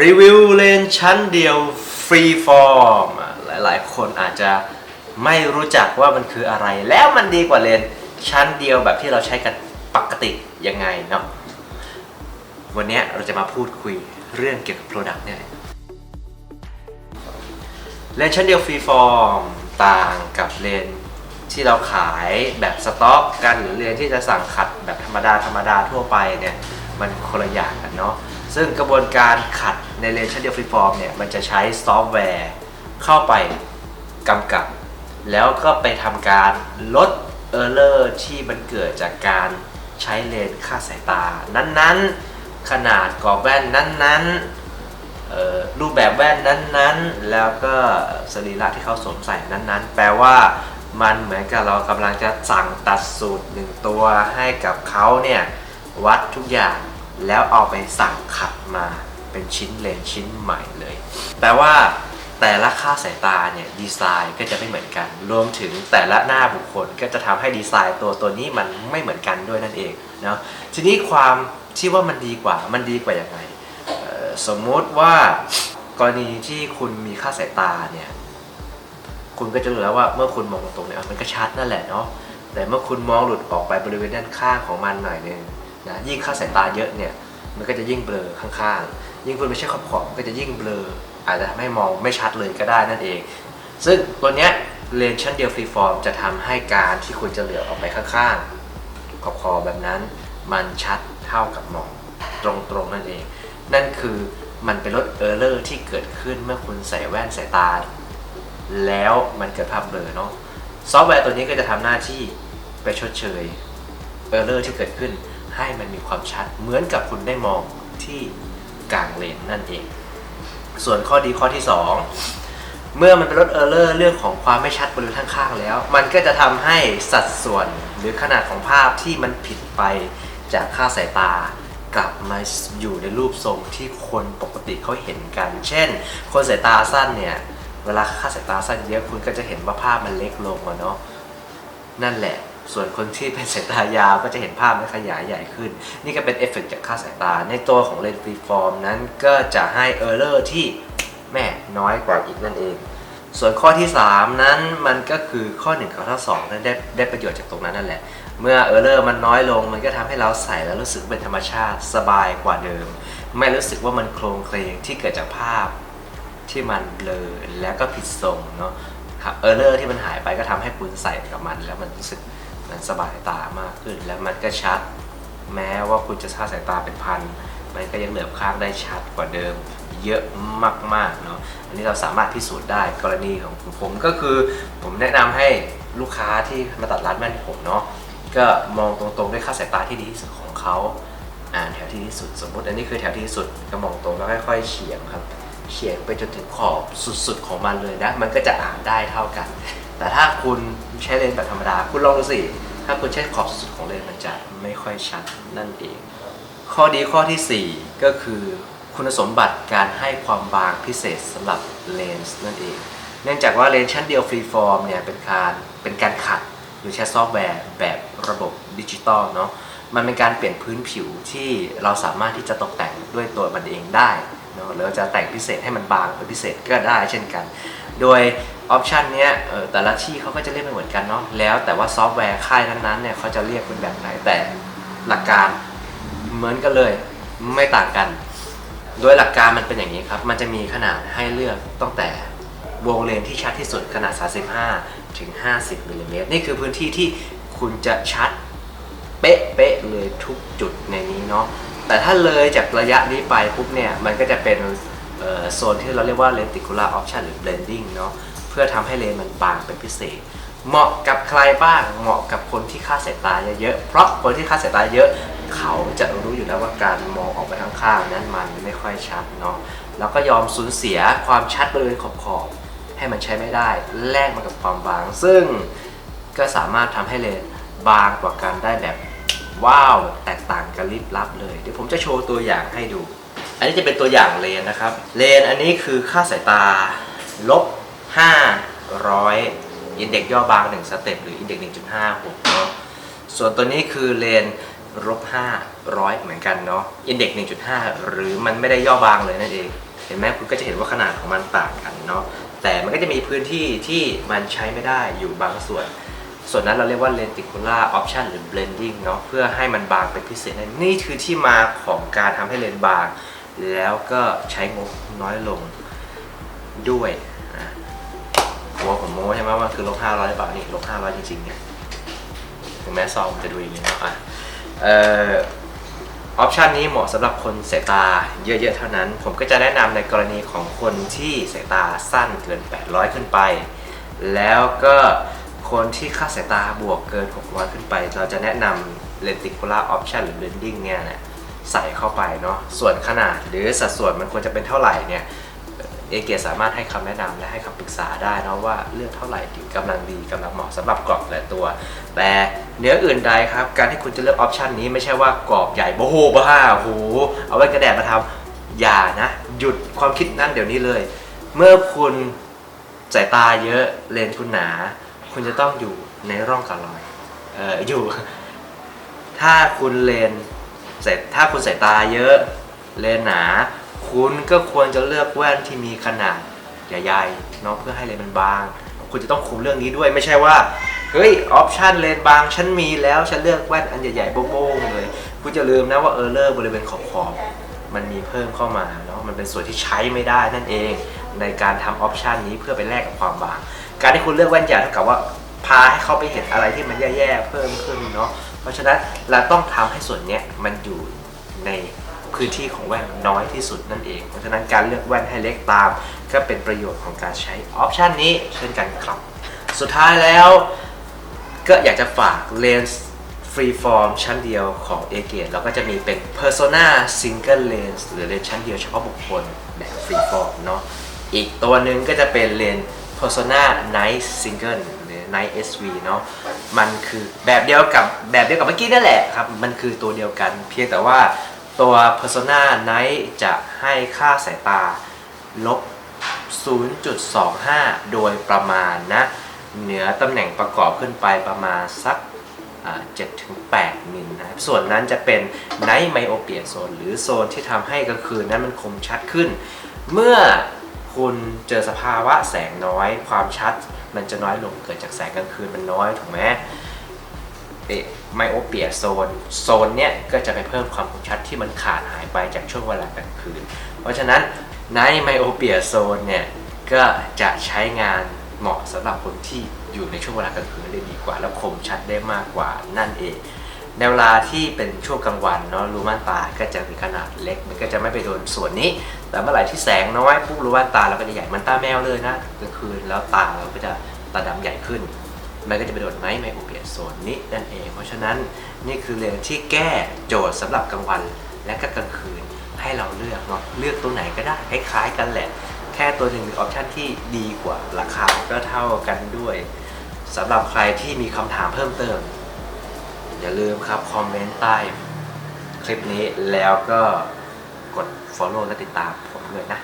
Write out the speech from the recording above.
รีวิวเลนชั้นเดียวฟรีฟอร์มหลายๆ คนอาจจะไม่รู้จักว่ามันคืออะไร แล้วมันดีกว่าเลนชั้นเดียวแบบที่เราใช้กันปกติยังไงเนาะวันนี้เราจะมาพูดคุยเรื่องเกี่ยวกับ Product เนี่ยเลนชั้นเดียวฟรีฟอร์มต่างกับเลนที่เราขายแบบสต็อกกันหรือเลนที่จะสั่งขัดแบบธรรมดาธรรมดาทั่วไปเนี่ยมันคนละอย่างกันเนาะ ซึ่งกระบวนการขัดในเลนชั้นเดียวฟรีฟอร์มเนี่ย มันจะใช้ซอฟต์แวร์เข้าไปกำกับ แล้วก็ไปทำการลดเออร์เลอร์ที่มันเกิดจากการใช้เลนส์ค่าสายตา นั้นๆ ขนาดกรอบแว่นนั้นๆรูปแบบแว่นนั้นๆ แล้วก็สรีระที่เขาสวมใส่นั้นๆ แปลว่ามันเหมือนกับเรากำลังจะสั่งตัดสูตรหนึ่งตัวให้กับเขาเนี่ย วัดทุกอย่าง แล้วเอาไปสั่งขัดมาเป็นชิ้นเลนชิ้นใหม่เลยแต่ว่าแต่ละค่าสายตาเนี่ยดีไซน์ก็จะไม่เหมือนกัน รวมถึงแต่ละหน้าบุคคลก็จะทำให้ดีไซน์ตัวตัวนี้มันไม่เหมือนกันด้วยนั่นเองเนาะทีนี้ความที่ว่ามันดีกว่ามันดีกว่าอยังไงเอ่อสมมุติว่ากรณีที่คุณมีค่าสายตาเนี่ยคุณก็จะรู้แล้วว่าเมื่อคุณมองตรงเนี่ยมันก็ชัดนั่นแหละเนาะแต่เมื่อคุณมองหลุดออกไปบริเวณด้านข้างของมันหน่อยนึง นะยิ่งค่าสายตาเยอะเนี่ยมันก็จะยิ่งเบลอข้างๆ ยิ่งคุณไม่ใช่ขอบขอบก็จะยิ่งเบลออาจจะทำให้มองไม่ชัดเลยก็ได้นั่นเอง ซึ่งตัวเนี้ยเลนส์ชั้นเดียวฟรีฟอร์มจะทำให้การที่คุณจะเหลือออกไปข้างๆ ขอบคอแบบนั้น มันชัดเท่ากับมองตรงๆนั่นเอง นั่นคือมันเป็นลดเออร์เลอร์ที่เกิดขึ้นเมื่อคุณใส่แว่นสายตา แล้วมันเกิดภาพเบลอเนาะซอฟต์แวร์ตัวนี้ก็จะทำหน้าที่ไปชดเชยเออร์เลอร์ที่เกิดขึ้น ให้มันมีความชัดเหมือนกับคุณได้มองที่กลางเลนนั่นเอง ส่วนข้อดีข้อที่ 2 เมื่อมันเป็นลดเออร์เลอร์เรื่องของความไม่ชัดบริเวณข้างๆแล้ว มันก็จะทำให้สัดส่วนหรือขนาดของภาพที่มันผิดไปจากค่าสายตา กลับมาอยู่ในรูปทรงที่คนปกติเขาเห็นกัน เช่น คนสายตาสั้นเนี่ยเวลาค่าสายตาสั้นเยอะคุณก็จะเห็นว่าภาพมันเล็กลงอะเนาะนั่นแหละ ส่วนคนที่เป็นสายตายาวก็จะเห็นภาพมันขยายใหญ่ขึ้น นี่ก็เป็นเอฟเฟกต์จากค่าสายตา ในตัวของเลนส์ฟรีฟอร์มนั้นก็จะให้เออร์เลอร์ที่แม่น้อยกว่าอีกนั่นเอง ส่วนข้อที่ 3 นั้นมันก็คือข้อ1กับข้อ2นั้นได้ได้ประโยชน์จากตรงนั้นนั่นแหละ เมื่อเออร์เลอร์มันน้อยลง มันก็ทำให้เราใส่แล้วรู้สึกเป็นธรรมชาติสบายกว่าเดิม ไม่รู้สึกว่ามันโครงเคลงที่เกิดจากภาพที่มันเบลอแล้วก็ผิดทรงเนาะเออร์เลอร์ที่มันหายไปก็ทำให้คุณใส่กับมัน แล้วมันรู้สึก มันสบายตามากขึ้น แล้วมันก็ชัด แม้ว่าคุณจะค่าสายตาเป็นพัน มันก็ยังเหลือบข้างได้ชัดกว่าเดิมเยอะมากๆเนาะ อันนี้เราสามารถพิสูจน์ได้กรณีของผมก็คือผมแนะนำให้ลูกค้าที่มาตัดร้านแว่นผมเนาะก็มองตรงๆด้วยค่าสายตาที่ดีที่สุดของเขาอ่านแถวที่ดีที่สุดสมมุติอันนี้คือแถวที่ที่สุดก็มองตรงแล้วค่อยๆเฉียงครับเฉียงไปจนถึงขอบสุดๆของมันเลยนะ มันก็จะอ่านได้เท่ากัน แต่ถ้าคุณใช้เลนส์แบบธรรมดา คุณลองดูสิ ถ้าคุณใช้ขอบสุดของเลนส์มันจะไม่ค่อยชัดนั่นเอง ข้อดีข้อทีสี่ 4 ก็คือ คุณสมบัติการให้ความบางพิเศษสำหรับเลนส์นั่นเอง เนื่องจากว่าเลนส์ชั้นเดียวฟรีฟอร์มเนี่ยเป็นการเป็นการขัดหรือใช้ซอฟต์แวร์แบบระบบดิจิตอลเนาะมันเป็นการเปลี่ยนพื้นผิวที่เราสามารถที่จะตกแต่งด้วยตัวมันเองได้ เนาะหรือเราจะแต่งพิเศษให้มันบางเป็นพิเศษก็ได้เช่นกัน โดยออปชันเนี้ยแต่ละที่เขาก็จะเรียกไม่เหมือนกันเนาะแล้วแต่ว่าซอฟต์แวร์ค่ายนั้นๆเนี่ยเขาจะเรียกเป็นแบบไหนแต่หลักการเหมือนกันเลยไม่ต่างกัน โดยหลักการมันเป็นอย่างนี้ครับ มันจะมีขนาดให้เลือกตั้งแต่วงเลนที่ชัดที่สุดขนาด 35 ถึง 50มิลลิเมตรนี่คือพื้นที่ที่คุณจะชัดเป๊ะเป๊ะๆเลยทุกจุดในนี้เนาะ แต่ถ้าเลยจากระยะนี้ไปปุ๊บเนี่ย มันก็จะเป็นโซนที่เราเรียกว่า lenticular option หรือ blending เนาะเพื่อทำให้เลนมันบางเป็นพิเศษ เหมาะกับใครบ้าง เหมาะกับคนที่ค่าสายตาเยอะๆเพราะคนที่ค่าสายตาเยอะเขาจะรู้อยู่แล้วว่าการมองออกไปข้างๆนั้นมันไม่ค่อยชัดเนาะแล้วก็ยอมสูญเสียความชัดบริเวณขอบๆให้มันใช้ไม่ได้แลกมากับความบาง ซึ่งก็สามารถทำให้เลนบางกว่ากันได้แบบ ว้าวแตกต่างกันลิบลับเลย เดี๋ยวผมจะโชว์ตัวอย่างให้ดู อันนี้จะเป็นตัวอย่างเลนนะครับ เลนอันนี้คือค่าสายตาลบ 500 อินเด็กย่อบาง 1 สเต็ปหรืออินเด็ก1.56เนาะส่วนตัวนี้คือเลนลบ500 เหมือนกันเนาะอินเด็ก1.5 หรือมันไม่ได้ย่อบางเลยนั่นเอง เห็นไหมคุณก็จะเห็นว่าขนาดของมันต่างกันเนาะแต่มันก็จะมีพื้นที่ที่มันใช้ไม่ได้อยู่บางส่วน ส่วนนั้นเราเรียกว่า lenticular option หรือ blending เนาะเพื่อให้มันบางเป็นพิเศษนี่นี่คือที่มาของการทำให้เลนส์บาง แล้วก็ใช้งบน้อยลงด้วยนะกลัวผมโม้ใช่ไหมว่าคือลบ500หรือเปล่านี่ลบ500จริงๆเนี่ยถึงแม้ซองจะดูอย่างนี้เนาะอะเอ่อออปชันนี้เหมาะสำหรับคนสายตาเยอะๆเท่านั้น ผมก็จะแนะนำในกรณีของคนที่สายตาสั้นเกิน 800 ขึ้นไป แล้วก็ คนที่ค่าสายตาบวกเกิน 600 ขึ้นไป เราจะแนะนำ lenticular option หรือ blending เนี่ยนะใส่เข้าไปเนาะส่วนขนาดหรือสัดส่วนมันควรจะเป็นเท่าไหร่เนี่ยเอเกสามารถให้คำแนะนำและให้คำปรึกษาได้นะว่าเลือกเท่าไหร่ถึงกำลังดีกำลังเหมาะสำหรับกรอบแต่ตัว แต่เนื้ออื่นใดครับ การที่คุณจะเลือกออปชันนี้ไม่ใช่ว่ากรอบใหญ่โอ้โหบ้าโอ้โหเอาไว้กระแดดมาทำอย่านะ หยุดความคิดนั่นเดี๋ยวนี้เลย เมื่อคุณสายตาเยอะเลนส์คุณหนา คุณจะต้องอยู่ในร่องกะลอยเอออยู่ ถ้าคุณเลนสายถ้าคุณใสายตาเยอะ เลนหนา คุณก็ควรจะเลือกแว่นที่มีขนาดใหญ่ๆเนาะเพื่อให้เลนมันบาง คุณจะต้องคุมเรื่องนี้ด้วยไม่ใช่ว่าเฮ้ยออปชันเลนบางฉันมีแล้วฉันเลือกแว่นอันใหญ่ๆโบ้งๆเลยคุณจะลืมนะว่าเออร์เลอร์บริเวณขอบๆมันมีเพิ่มเข้ามาเนาะมันเป็นส่วนที่ใช้ไม่ได้นั่นเอง ในการทำออปชันนี้เพื่อไปแลกกับความบาง การที่คุณเลือกแว่นใหญ่เท่ากับว่าพาให้เขาไปเห็นอะไรที่มันแย่ๆเพิ่มขึ้นเนาะเพราะฉะนั้นเราต้องทำให้ส่วนเนี้ยมันอยู่ในพื้นที่ของแว่นน้อยที่สุดนั่นเอง เพราะฉะนั้นการเลือกแว่นให้เล็กตาม ก็เป็นประโยชน์ของการใช้ออปชันนี้เช่นกันครับ สุดท้ายแล้วก็อยากจะฝากเลนส์ฟรีฟอร์มชั้นเดียวของ a g a t e เราก็จะมีเป็น Persona Single Lens หรือเลนส์ชั้นเดียวเฉพาะบุคคลแบบฟรีฟอร์มเนาะ อีกตัวหนึ่งก็จะเป็นเลนส์ Persona Night Single หรือ Night SV เนาะมันคือแบบเดียวกับแบบเดียวกับเมื่อกี้นั่นแหละครับ มันคือตัวเดียวกัน เพียงแต่ว่าตัว Persona Night จะให้ค่าสายตาลบ 0.25 โดยประมาณนะ เหนือตำแหน่งประกอบขึ้นไปประมาณสัก7ถึง8มิลนะครับ ส่วนนั้นจะเป็นไนท์ไมโอเปียโซน หรือโซนที่ทำให้กลางคืนนั้นมันคมชัดขึ้น เมื่อ คุณเจอสภาวะแสงน้อย ความชัดมันจะน้อยลงเกิดจากแสงกลางคืนมันน้อยถูกไหมไมโอเปียโซนโซนเนี้ยก็จะไปเพิ่มความคมชัดที่มันขาดหายไปจากช่วงเวลากลางคืน เพราะฉะนั้นในไมโอเปียโซนเนี่ยก็จะใช้งานเหมาะสำหรับคนที่อยู่ในช่วงเวลากลางคืนได้ดีกว่า แล้วคมชัดได้มากกว่านั่นเอง ในเวลาที่เป็นช่วงกลางวันเนาะรูม่านตาก็จะมีขนาดเล็ก มันก็จะไม่ไปโดนส่วนนี้ แต่เมื่อไหร่ที่แสงน้อยปุ๊บรูม่านตาเราก็จะใหญ่มันตาแมวเลยนะกลางคืนแล้วตาเราก็จะตาดำใหญ่ขึ้น มันก็จะไปโดนไม้ไมโอเปียโซนนี้นั่นเอง เพราะฉะนั้นนี่คือเลนส์ที่แก้โจทย์สำหรับกลางวันและก็กลางคืนให้เราเลือกเนาะเลือกตัวไหนก็ได้คล้ายๆกันแหละ แค่ตัวหนึ่งมีออปชันที่ดีกว่าราคาก็เท่ากันด้วยสำหรับใครที่มีคำถามเพิ่มเติม อย่าลืมครับ คอมเมนต์ใต้คลิปนี้แล้วก็กด follow และติดตามผมด้วยนะ